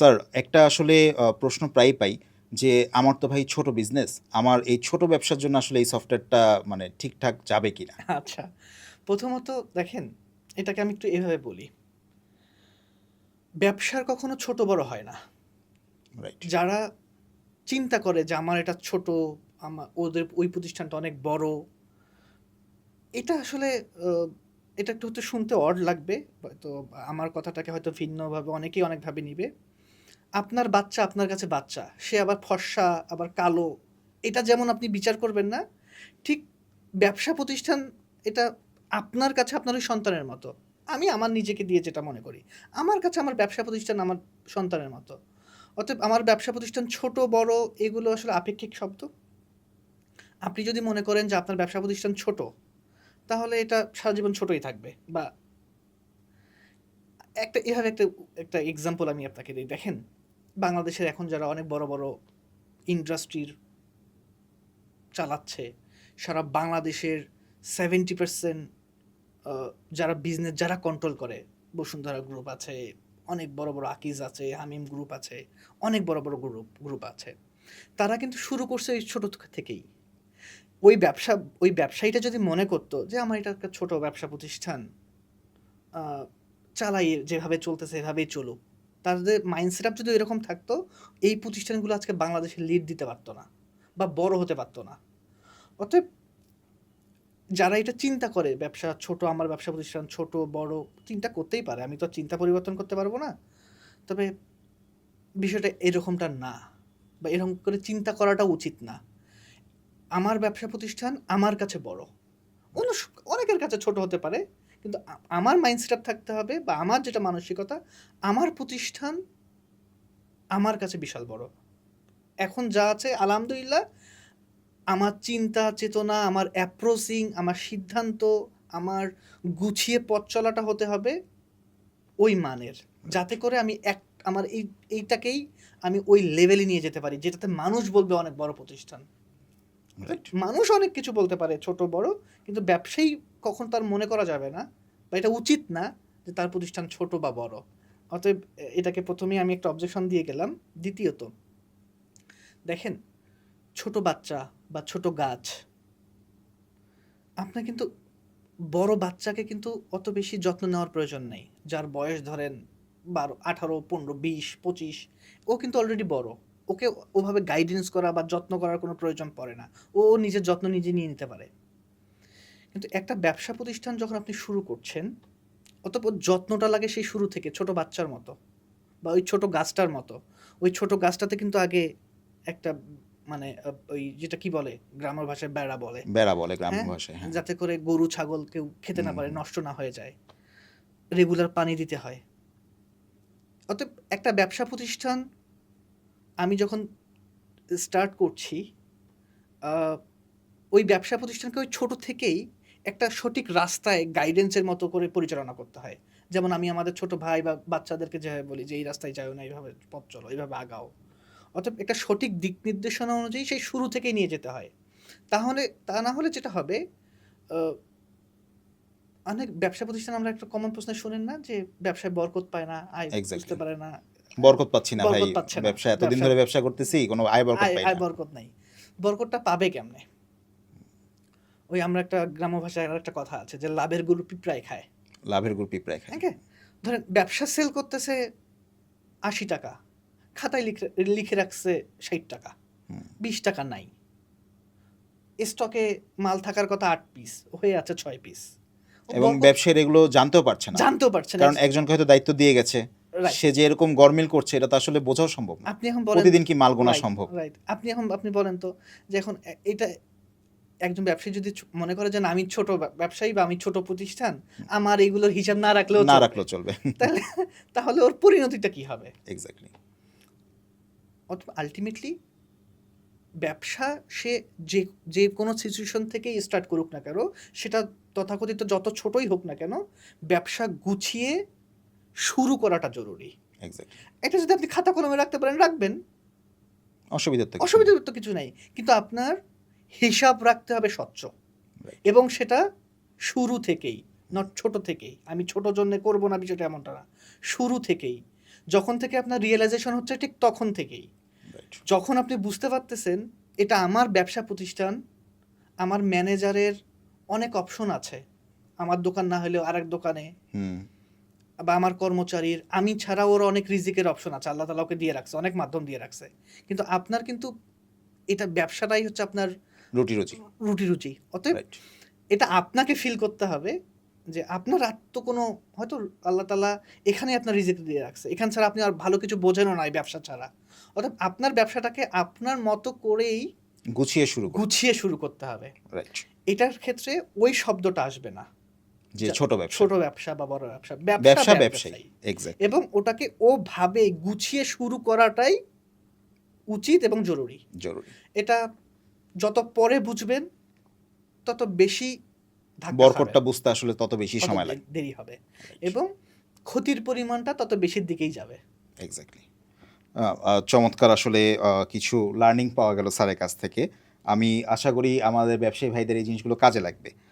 Sir একটা আসলে প্রশ্ন প্রায়ই পাই যে আমার তো ভাই ছোট বিজনেস আমার এই ছোট ব্যবসার জন্য আসলে এই সফটওয়্যারটা মানে ঠিকঠাক যাবে কিনা? আচ্ছা প্রথমত দেখেন এটাকে আমি একটু এভাবে বলি। ব্যবসার কখনো ছোট বড় হয় না। রাইট যারা চিন্তা করে যে আমার এটা ছোট আমার ওদের ওই প্রতিষ্ঠানটা অনেক বড়। এটা আসলে এটা একটু হয়তো শুনতে অড লাগবে তো আমার কথাটাকে হয়তো ভিন্নভাবে অনেকেই অনেকভাবে নিবে। আপনার বাচ্চা আপনার কাছে বাচ্চা, সে আবার ফর্সা, আবার কালো, এটা যেমন আপনি বিচার করবেন না, ঠিক ব্যবসা প্রতিষ্ঠান এটা আপনার কাছে আপনার ওই সন্তানের মতো। আমি আমার নিজেকে দিয়ে যেটা মনে করি, আমার কাছে আমার ব্যবসা প্রতিষ্ঠান আমার সন্তানের মতো। অতএব আমার ব্যবসা প্রতিষ্ঠান ছোট, বড়, এগুলো আসলে আপেক্ষিক শব্দ। আপনি যদি মনে করেন যে আপনার ব্যবসা প্রতিষ্ঠান ছোট, তাহলে এটা সারা জীবন ছোটই থাকবে বা একটা, এভাবে একটা একটা এক্সাম্পল আমি আপনাকে দিই, দেখেন। বাংলাদেশের এখন যারা অনেক বড় বড় ইন্ডাস্ট্রির চালাচ্ছে, সারা বাংলাদেশের সেভেন্টি পার্সেন্ট যারা বিজনেস যারা কন্ট্রোল করে, বসুন্ধরা গ্রুপ আছে, অনেক বড় বড় আকিজ আছে, হামিম গ্রুপ আছে, অনেক বড় বড় গ্রুপ গ্রুপ আছে। তারা কিন্তু শুরু করছে এই ছোটো থেকেই। ওই ব্যবসা, ওই ব্যবসায়ীটা যদি মনে করতো যে আমার এটা একটা ছোটো ব্যবসা প্রতিষ্ঠান চালাই, যেভাবে চলতেছে এভাবেই চলুক। তাদের মাইন্ড সেট যদি এরকম থাকতো, এই প্রতিষ্ঠানগুলো আজকে বাংলাদেশে লিড দিতে পারতো না বা বড় হতে পারতো না। অতএব যারা এটা চিন্তা করে, ব্যবসা ছোট, আমার ব্যবসা প্রতিষ্ঠান ছোট, বড়, চিন্তা করতেই পারে। আমি তো চিন্তা পরিবর্তন করতে পারব না। তবে বিষয়টা এরকমটা না বা এরকম করে চিন্তা করাটা উচিত না। আমার ব্যবসা প্রতিষ্ঠান আমার কাছে বড়। অন্য অনেকের কাছে ছোট হতে পারে কিন্তু আমার মাইন্ডসেট থাকতে হবে বা আমার যেটা মানসিকতা আমার প্রতিষ্ঠান আমার কাছে বিশাল বড়। এখন যা আছে আলহামদুলিল্লাহ আমার চিন্তা চেতনা আমার অ্যাপ্রোচিং আমার সিদ্ধান্ত আমার গুছিয়ে পথ চলাটা হতে হবে ওই মানের। যাতে করে আমি এক আমার এই এইটাকেই আমি ওই লেভেলে নিয়ে যেতে পারি যেটাতে মানুষ বলবে অনেক বড় প্রতিষ্ঠান। মানুষ অনেক কিছু বলতে পারে ছোট বড় কিন্তু ব্যবসায়ী কখন তার মনে করা যাবে না বা এটা উচিত না যে তার প্রতিষ্ঠান ছোট বা বড়। অতএব এটাকে প্রথমেই আমি একটা অবজেকশন দিয়ে গেলাম। দ্বিতীয়ত, দেখেন, ছোট বাচ্চা বা ছোট গাছ, আপনার কিন্তু বড় বাচ্চাকে কিন্তু অত বেশি যত্ন নেওয়ার প্রয়োজন নেই। যার বয়স ধরেন বারো, আঠারো, পনেরো, বিশ, পঁচিশ, ও কিন্তু অলরেডি বড়। ওকে ওভাবে গাইডেন্স করা বা যত্ন করার কোনো প্রয়োজন পড়ে না। ও নিজের যত্ন নিজে নিয়ে নিতে পারে। কিন্তু একটা ব্যবসা প্রতিষ্ঠান যখন আপনি শুরু করছেন অতপর যত্নটা লাগে সেই শুরু থেকে ছোট বাচ্চার মতো বা ওই ছোট গাছটার মতো। ওই ছোট গাছটাতে কিন্তু আগে একটা মানে ওই যেটা কি বলে গ্রামের ভাষায় বেড়া বলে। বেড়া বলে গ্রাম হ্যাঁ, ভাষায় হ্যাঁ। যাতে করে গরু ছাগল কেউ খেতে না পারে নষ্ট না হয়ে যায়। রেগুলার পানি দিতে হয়। অতএব একটা ব্যবসা প্রতিষ্ঠান আমি যখন স্টার্ট করছি ওই ব্যবসা প্রতিষ্ঠানকে ওই ছোট থেকেই একটা সঠিক রাস্তায় গাইডেন্সের মতো করে পরিচালনা করতে হয়। যেমন আমি আমাদের ছোট ভাই বা বাচ্চাদেরকে যেভাবে বলি যে এই রাস্তায় যাও না এইভাবে পথ চলো এইভাবে আগাও। অতএব একটা সঠিক দিক নির্দেশনা অনুযায়ী সেই শুরু থেকেই নিয়ে যেতে হয়। তাহলে তা না হলে যেটা হবে অনেক ব্যবসা প্রতিষ্ঠান আমরা একটা কমন প্রশ্ন শুনেন না যে ব্যবসায় বরকত পায় না আয় বুঝতে পারে না। বরকত পাচ্ছি না ভাই। না। ব্যবসা এতদিন ধরে ব্যবসা করতেছি কোনো আয় বরকত পাই আয় বরকত নাই। বরকতটা পাবে কেমনে? ওই আমরা একটা গ্রাম্য ভাষায় আর একটা কথা আছে যে লাভের গরু পিঁপড়ায় খায়। লাভের গ্রুপ প্রায় খায়। হ্যাঁ ধরেন ব্যবসা সেল করতেছে আশি টাকা খাতায় লিখে লিখে রাখছে ষাট টাকা। বিশ টাকা নাই। স্টকে মাল থাকার কথা আট পিস হয়ে আছে ছয় পিস। এবং ব্যবসায়ীর এগুলো জানতেও পারছে না। জানতেও পারছে না। কারণ একজনকে হয়তো দায়িত্ব দিয়ে গেছে। সে যে এরকম গরমিল করছে এটা তো আসলে বোঝাও সম্ভব না। আপনি এখন বলেন প্রতিদিন কি মাল গোনা সম্ভব? রাইট আপনি এখন আপনি বলেন তো যে এখন এটা একজন ব্যবসায়ী যদি মনে করে যে আমি ছোট ব্যবসায়ী বা আমি ছোট প্রতিষ্ঠান আমার এইগুলোর হিসাব না রাখলেও না। রাখলেও চলবে। তাহলে তাহলে ওর পরিণতিটা কি হবে? এক্স্যাক্টলি অথবা আলটিমেটলি ব্যবসা সে যে যে কোনো সিচুয়েশন থেকেই স্টার্ট করুক না কেন সেটা তথাকথিত যত ছোটই হোক না কেন ব্যবসা গুছিয়ে শুরু করাটা জরুরি। এটা যদি আপনি খাতা কলমে রাখতে পারেন রাখবেন। অসুবিধার তো অসুবিধার তো কিছু নাই। কিন্তু আপনার হিসাব রাখতে হবে স্বচ্ছ। এবং সেটা শুরু থেকেই নট ছোট থেকেই। আমি ছোট জন্য করব না বিষয়টা এমনটা না। শুরু থেকেই। যখন থেকে আপনার রিয়েলাইজেশন হচ্ছে ঠিক তখন থেকেই। যখন আপনি বুঝতে পারতেছেন এটা আমার ব্যবসা প্রতিষ্ঠান আমার ম্যানেজারের অনেক অপশন আছে। আমার দোকান না হলেও আরেক দোকানে। বা আমার কর্মচারীর আমি ছাড়া ওর অনেক রিজিকের অপশন আছে। আল্লাহ তালা ওকে দিয়ে রাখছে অনেক মাধ্যম দিয়ে রাখছে। কিন্তু আপনার কিন্তু এটা ব্যবসাটাই হচ্ছে আপনার রুটি রুচি। রুটি রুচি। অতএব এটা আপনাকে ফিল করতে হবে যে আপনার আর তো কোনো হয়তো আল্লাহ তালা এখানে আপনার রিজিক দিয়ে রাখছে। এখান ছাড়া আপনি আর ভালো কিছু বোঝেনও না এই ব্যবসা ছাড়া। অর্থাৎ আপনার ব্যবসাটাকে আপনার মতো করেই গুছিয়ে শুরু গুছিয়ে শুরু করতে হবে। রাইট এটার ক্ষেত্রে ওই শব্দটা আসবে না। যে ছোট ব্যবসা। ছোট ব্যবসা বা বড় ব্যবসা। ব্যবসা ব্যবসায়ী। এবং ওটাকে ওভাবে গুছিয়ে শুরু করাটাই উচিত এবং জরুরি। জরুরি। এটা যত পরে বুঝবেন তত বেশি বরকটটা বুঝতে আসলে তত বেশি সময় লাগে। দেরি হবে। এবং ক্ষতির পরিমাণটা তত বেশির দিকেই যাবে। এক্স্যাক্টলি চমৎকার আসলে কিছু লার্নিং পাওয়া গেল স্যারের কাছ থেকে। আমি আশা করি আমাদের ব্যবসায়ী ভাইদের এই জিনিসগুলো কাজে লাগবে।